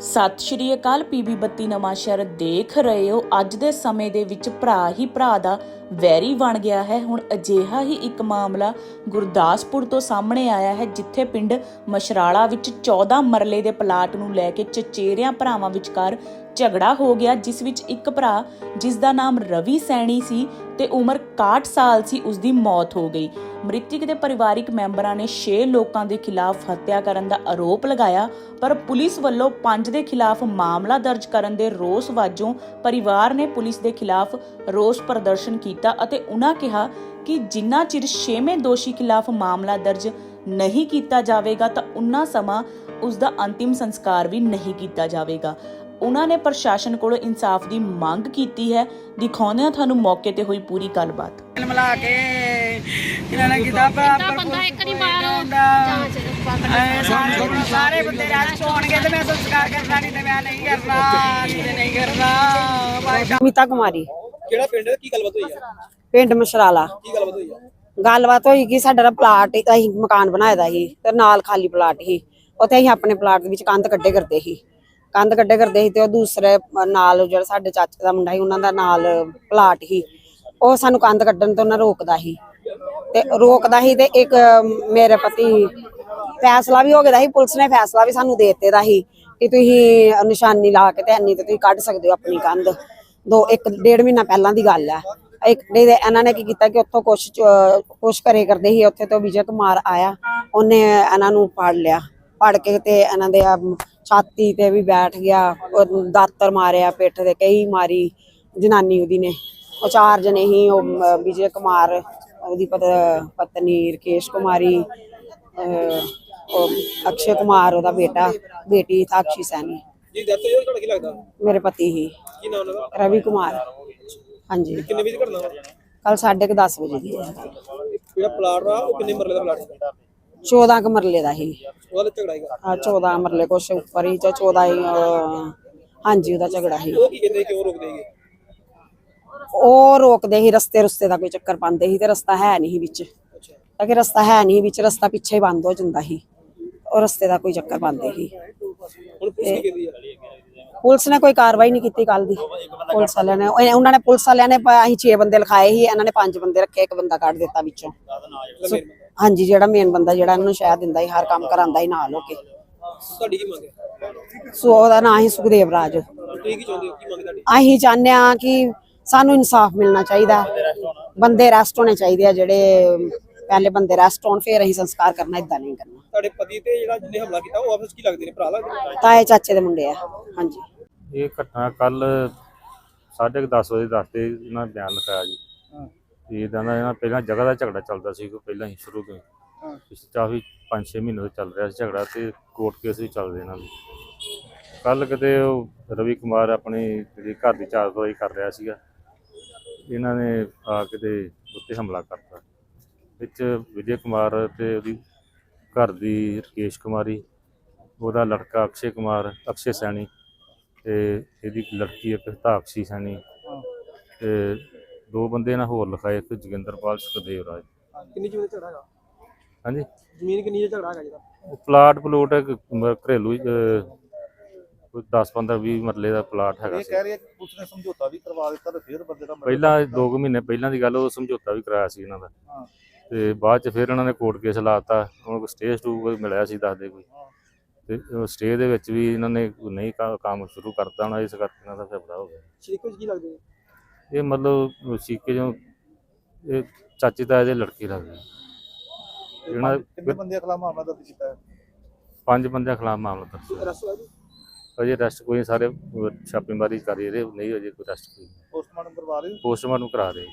ਸਤਿ ਸ਼੍ਰੀ ਅਕਾਲ ਪੀਬੀ ਬੱਤੀ ਨਵਾਂ ਸ਼ਹਿਰ ਦੇਖ ਰਹੇ ਹੋ। ਅੱਜ ਦੇ ਸਮੇਂ ਦੇ ਵਿੱਚ ਭਰਾ ਹੀ ਭਰਾ ਦਾ ਵੈਰੀ ਬਣ ਗਿਆ ਹੈ। ਹੁਣ ਅਜਿਹਾ ਹੀ ਇੱਕ ਮਾਮਲਾ ਗੁਰਦਾਸਪੁਰ ਤੋਂ ਸਾਹਮਣੇ ਆਇਆ ਹੈ, ਜਿੱਥੇ ਪਿੰਡ ਮਸ਼ਰਾਲਾ ਵਿੱਚ 14 ਮਰਲੇ ਦੇ ਪਲਾਟ ਨੂੰ ਲੈ ਕੇ ਚਚੇਰਿਆਂ ਭਰਾਵਾਂ ਵਿਚਕਾਰ ਝਗੜਾ ਹੋ ਗਿਆ, ਜਿਸ ਵਿੱਚ ਇੱਕ ਭਰਾ ਜਿਸ ਦਾ ਨਾਮ ਰਵੀ ਸੈਣੀ ਸੀ ਤੇ ਉਮਰ 61 ਸਾਲ ਸੀ ਉਸ ਦੀ ਮੌਤ ਹੋ ਗਈ। ਮ੍ਰਿਤਕ ਦੇ ਪਰਿਵਾਰਿਕ ਮੈਂਬਰਾਂ ਨੇ 6 ਲੋਕਾਂ ਦੇ ਖਿਲਾਫ ਹੱਤਿਆ ਕਰਨ ਦਾ ਆਰੋਪ ਲਗਾਇਆ, ਪਰ ਪੁਲਿਸ ਵੱਲੋਂ 5 ਦੇ ਖਿਲਾਫ ਮਾਮਲਾ ਦਰਜ ਕਰਨ ਦੇ ਰੋਸ ਵਜੋਂ ਪਰਿਵਾਰ ਨੇ ਪੁਲਿਸ ਦੇ ਖਿਲਾਫ ਰੋਸ ਪ੍ਰਦਰਸ਼ਨ ਕੀਤਾ ਅਤੇ ਉਹਨਾਂ ਕਿਹਾ ਕਿ ਜਿੰਨਾ ਚਿਰ 6ਵੇਂ ਦੋਸ਼ੀ ਖਿਲਾਫ ਮਾਮਲਾ ਦਰਜ ਨਹੀਂ ਕੀਤਾ ਜਾਵੇਗਾ ਤਾਂ ਉਨਾ ਸਮਾਂ ਉਸ ਦਾ ਅੰਤਿਮ ਸੰਸਕਾਰ ਵੀ ਨਹੀਂ ਕੀਤਾ ਜਾਵੇਗਾ। ਉਹਨਾਂ ਨੇ ਪ੍ਰਸ਼ਾਸਨ ਕੋਲੋਂ ਇਨਸਾਫ ਦੀ ਮੰਗ ਕੀਤੀ ਹੈ। ਦਿਖਾਉਂਦੇ ਹਾਂ ਤੁਹਾਨੂੰ ਮੌਕੇ ਤੇ ਹੋਈ ਪੂਰੀ ਗੱਲਬਾਤ। ਤੇਲ ਮਿਲਾ ਕੇ ਇਹਨਾਂ ਨੇ ਕੀਤਾ ਬਰਾਬਰ ਬੰਦਾ ਇੱਕ ਨਹੀਂ ਬਾਹਰ ਹੁੰਦਾ। ਜਾਂਚ ਦੇ ਬੰਦ ਐ ਸਾਰੇ ਸਾਰੇ ਬੰਦੇ ਰਾਜ ਹੋਣਗੇ ਤੇ ਮੈਂ ਸੰਸਕਾਰ ਕਰਨਾ ਨਹੀਂ ਤੇ ਮੈਂ ਨਹੀਂ ਕਰਨਾ ਨਹੀਂ ਤੇ ਨਹੀਂ ਕਰਨਾ ਭਾਈ ਸਾਹਿਬ। ਮਿਤਾ ਕੁਮਾਰੀ। ਕਿਹੜਾ ਪਿੰਡ ਹੈ? ਕੀ ਗੱਲਬਾਤ ਹੋਈ ਆ? ਪਿੰਡ ਮਸ਼ਰਾਲਾ। ਕੀ ਗੱਲਬਾਤ ਹੋਈ ਆ? ਗੱਲਬਾਤ ਹੋਈ ਕਿ ਸਾਡਾ ਨਾ ਪਲਾਟ ਅਸੀਂ ਮਕਾਨ ਬਣਾਇਆ ਦਾ ਸੀ ਤੇ ਨਾਲ ਖਾਲੀ ਪਲਾਟ ਸੀ। ਉੱਥੇ ਅਸੀਂ ਆਪਣੇ ਪਲਾਟ ਦੇ ਵਿੱਚ ਕੰਧ ਕੱਢੇ ਕਰਦੇ ਸੀ। ਕੰਧ ਕੱਢੇ ਕਰਦੇ ਸੀ ਤੇ ਉਹ ਦੂਸਰੇ ਨਾਲ ਜਿਹੜਾ ਸਾਡੇ ਚਾਚੇ ਦਾ ਮੁੰਡਾ ਸੀ, ਉਹਨਾਂ ਦਾ ਨਾਲ ਪਲਾਟ ਸੀ। ਉਹ ਸਾਨੂੰ ਕੰਧ ਕੱਢਣ ਤੋਂ ਨਾ ਰੋਕਦਾ ਸੀ। ਤੇ ਰੋਕਦਾ ਸੀ ਤੇ ਇੱਕ ਮੇਰੇ ਪਤੀ ਫੈਸਲਾ ਵੀ ਹੋ ਗਿਆ ਸੀ, ਪੁਲਿਸ ਨੇ ਫੈਸਲਾ ਵੀ ਸਾਨੂੰ ਦੇ ਦਿੱਤੇ ਦਾ ਸੀ ਕਿ ਤੁਸੀਂ ਨਿਸ਼ਾਨੀ ਲਾ ਕੇ ਤੇ ਇੰਨੀ ਤੇ ਤੁਸੀਂ ਕੱਢ ਸਕਦੇ ਹੋ ਆਪਣੀ ਕੰਧ। ਦੋ, ਇੱਕ ਡੇਢ ਮਹੀਨਾ ਪਹਿਲਾਂ ਦੀ ਗੱਲ ਹੈ ਇੱਕ ਦੇ ਇਹਨਾਂ ਨੇ ਕੀ ਕੀਤਾ ਕਿ ਉੱਥੋਂ ਕੁਛ ਕੁਛ ਕਰੇ ਕਰਦੇ ਸੀ, ਉੱਥੇ ਤੋਂ ਵਿਜੇ ਕੁਮਾਰ ਆਇਆ, ਉਹਨੇ ਇਹਨਾਂ ਨੂੰ ਫੜ ਲਿਆ। ਫੜ ਕੇ ਤੇ ਇਹਨਾਂ ਦੇ ਛਾਤੀ ਤੇ ਵੀ ਬੈਠ ਗਿਆ ਉਹ ਦਾਤਰ ਮਾਰਿਆ ਪਿੱਠ ਤੇ ਕਈ ਮਾਰੀ ਜਨਾਨੀ ਉਹਦੀ ਨੇ। ਉਹ ਚਾਰ ਜਣੇ ਹੀ ਉਹ ਵਿਜੇ ਕੁਮਾਰ ਉਹਦੀ ਪਤ- ਪਤਨੀ ਰਕੇਸ਼ ਕੁਮਾਰੀ ਉਹ ਅਕਸ਼ੇ ਕੁਮਾਰ ਉਹਦਾ ਬੇਟਾ ਬੇਟੀ ਸਾਕਸ਼ੀ ਸੈਣੀ। ਜੀ ਦੱਸੋ ਜੀ ਤੁਹਾਡਾ ਕੀ ਲੱਗਦਾ? ਮੇਰੇ ਪਤੀ ਹੀ। ਕੀ ਨਾਮ ਉਹਨਾਂ ਦਾ ਰਵੀ ਕੁਮਾਰ। ਹਾਂਜੀ। ਕਿੰਨੇ ਵਜੇ ਘਟਨਾ ਕੱਲ ਸਾਢੇ ਕੁ 10 ਵਜੇ ਦੀ ਹੈ। ਜਿਹੜਾ ਪਲਾਟ ਆ ਉਹ ਕਿੰਨੇ ਮਰਲੇ ਦਾ ਪਲਾਟ ਸੀ? 14 ਕੁ ਮਰਲੇ ਦਾ ਹੀ। ਉਹਦਾ ਲਈ ਝਗੜਾ ਹੈਗਾ ਆ 14 ਮਰਲੇ ਕੁਛ ਉੱਪਰ ਹੀ ਜਾਂ 14 ਹੀ ਅਹ, ਹਾਂਜੀ ਉਹਦਾ ਝਗੜਾ ਹੀ। ਉਹ ਕੀ ਕਹਿੰਦੇ ਕਿਉਂ ਰੋਕਦੇ ਹੈਗੇ ਉਹ ਰੋਕਦੇ ਸੀ ਰਸਤੇ ਰਸਤੇ ਦਾ ਕੋਈ ਚੱਕਰ ਪਾਉਂਦੇ ਸੀ ਤੇ ਰਸਤਾ ਹੈ ਨਹੀਂ ਸੀ ਵਿੱਚ। ਅੱਛਾ। ਤਾਂ ਕਿ ਰਸਤਾ ਹੈ ਨਹੀਂ ਵਿੱਚ ਰਸਤਾ ਪਿੱਛੇ ਹੀ ਬੰਦ ਹੋ ਜਾਂਦਾ ਸੀ। ਉਹ ਰਸਤੇ ਦਾ ਕੋਈ ਚੱਕਰ ਪਾਉਂਦੇ ਹੁਣ ਪੁਲਿਸ ਕੀ ਕਹਿੰਦੀ ਆ? ਪੁਲਿਸ ਨੇ ਕੋਈ ਕਾਰਵਾਈ ਨਹੀਂ ਕੀਤੀ ਕੱਲ ਦੀ। ਪੁਲਿਸ ਵਾਲਿਆਂ ਨੇ ਉਹ- ਉਹਨਾਂ ਨੇ ਪੁਲਿਸ ਵਾਲਿਆਂ ਨੇ ਪ- ਅਸੀਂ 6 ਬੰਦੇ ਲਿਖਾਏ ਸੀ ਇਹਨਾਂ ਨੇ 5 ਬੰਦੇ ਰੱਖੇ ਇੱਕ ਬੰਦਾ ਕੱਢ ਦਿੱਤਾ ਵਿੱਚੋਂ। ਹਾਂਜੀ ਜਿਹੜਾ ਮੇਨ ਬੰਦਾ ਜਿਹੜਾ ਇਹਨਾਂ ਨੂੰ ਸ਼ਾਇਦ ਦਿੰਦਾ ਸੀ ਹਰ ਕੰਮ ਕਰਾਂਦਾ ਹੀ ਨਾਲ ਹੋ ਕੇ। ਤੁਹਾਡੀ ਕੀ ਮੰਗ ਹੈ? ਸੋ ਉਹਦਾ ਨਾਂ ਹੀ ਸੁਖਦੇਵ ਰਾਜ। ਤੁਸੀਂ ਕੀ ਚਾਹੁੰਦੇ ਹੋ? ਕੀ ਮੰਗ ਤੁਹਾਡੀ? ਅਸੀਂ ਚਾਹੁੰਦੇ ਆ ਕਿ ਸਾਨੂੰ ਇਨਸਾਫ ਮਿਲਣਾ ਚਾਹੀਦਾ। ਬੰਦੇ ਰੈਸਟ ਹੋਣੇ ਚਾਹੀਦੇ ਆ ਜਿਹੜੇ ਪਹਿਲੇ ਬੰਦੇ ਰੈਸਟ ਹੋਣ ਫਿਰ ਅਸੀਂ ਸੰਸਕਾਰ ਕਰਨਾ ਇਦਾਂ ਨਹੀਂ ਕਰਨਾ। ਤੁਹਾਡੇ ਪਤੀ ਤੇ ਜਿਹੜਾ ਜਿਹਨੇ ਹਮਲਾ ਕੀਤਾ ਉਹ ਆਪਸ ਕੀ ਲੱਗਦੇ ਨੇ? ਭਰਾ ਲੱਗਦੇ ਨੇ? ਤਾਏ ਚਾਚੇ ਦੇ ਮੁੰਡੇ ਆ ਹਾਂਜੀ। ਇਹ ਘਟਨਾ ਕੱਲ 10:30 ਵਜੇ ਦੱਸਦੇ ਇਹਨਾਂ ਬਿਆਨ ਲਿਖਾਇਆ ਜੀ। ਤੇ ਇਦਾਂ ਦਾ ਇਹਨਾਂ ਪਹਿਲਾਂ ਜਗ੍ਹਾ ਦਾ ਝਗੜਾ ਚੱਲਦਾ ਸੀ ਕੋਈ ਪਹਿਲਾਂ ਹੀ ਸ਼ੁਰੂ ਤੋਂ ਹੀ। ਪਿਛਲੇ ਕਾਫੀ 5-6 ਮਹੀਨੇ ਤੋਂ ਚੱਲ ਰਿਹਾ ਸੀ ਝਗੜਾ ਤੇ ਕੋਰਟ ਕੇਸ ਵੀ ਚੱਲਦੇ ਇਹਨਾਂ ਦੇ ਕੱਲ ਕਿਤੇ ਉਹ ਰਵੀ ਕੁਮਾਰ ਆਪਣੀ ਜਿਹੜੀ ਘਰ ਦੀ ਚਾਰ ਦਵਾਈ ਕਰ ਰਿਹਾ ਸੀਗਾ ਇਹਨਾਂ ਨੇ ਆ ਕਿਤੇ ਉੱਤੇ ਹਮਲਾ ਕਰਤਾ। ਵਿੱਚ ਵਿਜੇ ਕੁਮਾਰ ਤੇ ਉਹਦੀ ਘਰ ਦੀ ਰਕੇਸ਼ ਕੁਮਾਰੀ ਉਹਦਾ ਲੜਕਾ ਅਕਸ਼ੇ ਕੁਮਾਰ ਅਕਸ਼ੇ ਸੈਣੀ ਤੇ ਇਹਦੀ ਲੜਕੀ ਇੱਕ ਤਾਕਸ਼ੀ ਸੈਣੀ ਤੇ ਦੋ ਬੰਦੇ ਨਾਲ ਹੋਰ ਲਿਖਾਏ ਇੱਕ ਜੋਗਿੰਦਰਪਾਲ ਸੁਖਦੇਵ ਰਾਜ। ਕਿੰਨੀ ਜ਼ਮੀਨ ਦਾ ਝਗੜਾ ਹੈਗਾ? ਹਾਂਜੀ। ਜ਼ਮੀਨ ਕਿੰਨੀ ਦਾ ਝਗੜਾ ਹੈਗਾ ਜਿਹਦਾ? ਉਹ ਪਲਾਟ ਪਲੂਟ ਇੱਕ ਮ- ਘਰੇਲੂ ਅਹ, ਕੋਈ 10 15 20 ਮਰਲੇ ਦਾ ਪਲਾਟ ਹੈਗਾ ਇਹ ਸੀ। ਕਹਿ ਰਹੀ ਹੈ ਕਿ ਪੁਲਿਸ ਨੇ ਸਮਝੌਤਾ ਵੀ ਕਰਵਾ ਦਿੱਤਾ ਤੇ ਫਿਰ ਬੰਦੇ ਦਾ ਮਰਡਰ ਪਹਿਲਾਂ 2 ਕੁ ਮਹੀਨੇ ਪਹਿਲਾਂ ਦੀ ਗੱਲ ਉਹ ਸਮਝੌਤਾ ਵੀ ਕਰਾਇਆ ਸੀ ਇਹਨਾਂ ਦਾ। ਹਾਂ। ਤੇ ਬਾਅਦ ਚ ਫਿਰ ਇਹਨਾਂ ਨੇ ਕੋਰਟ ਕੇਸ ਲਾਤਾ ਉਹਨਾਂ ਕੋਲ ਸਟੇ ਸਟੂ ਕੋਈ ਮਿਲਿਆ ਸੀ ਦੱਸਦੇ ਕੋਈ। ਤੇ ਸਟੇ ਦੇ ਵਿੱਚ ਵੀ ਇਹਨਾਂ ਨੇ ਨਹੀਂ ਕਾ- ਕੰਮ ਸ਼ੁਰੂ ਕਰਤਾ ਹੋਣਾ ਇਸ ਕਰਕੇ ਇਹਨਾਂ ਦਾ ਝਗੜਾ ਹੋ ਗਿਆ। ਸ਼ਰੀਕ ਵਿੱਚ ਕੀ ਲੱਗਦੇ ਨੇ? ਇਹ ਮਤਲਬ ਸੀਕੇ ਜੋ ਇਹ ਚਾਚੀ ਤਾਏ ਦੇ ਲੜਕੀ ਲੱਗਦੀ ਤੇ ਇਹਨਾਂ ਪੰਜ- ਕਿੰਨੇ ਬੰਦੇ ਖਿਲਾਫ ਮਾਮਲਾ ਦਰਜ ਕੀਤਾ ਹੈ? ਪੰਜ ਬੰਦਿਆਂ ਖਿਲਾਫ ਮਾਮਲਾ ਦਰਜ ਹੈ। ਜੀ? ਅਜੇ ਅਰੈਸਟ ਕੋਈ ਨਹੀਂ, ਸਾਰੇ ਛਾਪੇਮਾਰੀ ਕਰ ਰਹੇ ਨਹੀਂ ਅਜੇ ਕੋਈ ਅਰੈਸਟ ਕੋਈ ਪੋਸਟਮਾਰਟਮ ਕਰਵਾ ਰਹੇ ਹੋ? ਪੋਸਟਮਾਰਟਮ ਕਰਾ ਰਹੇ।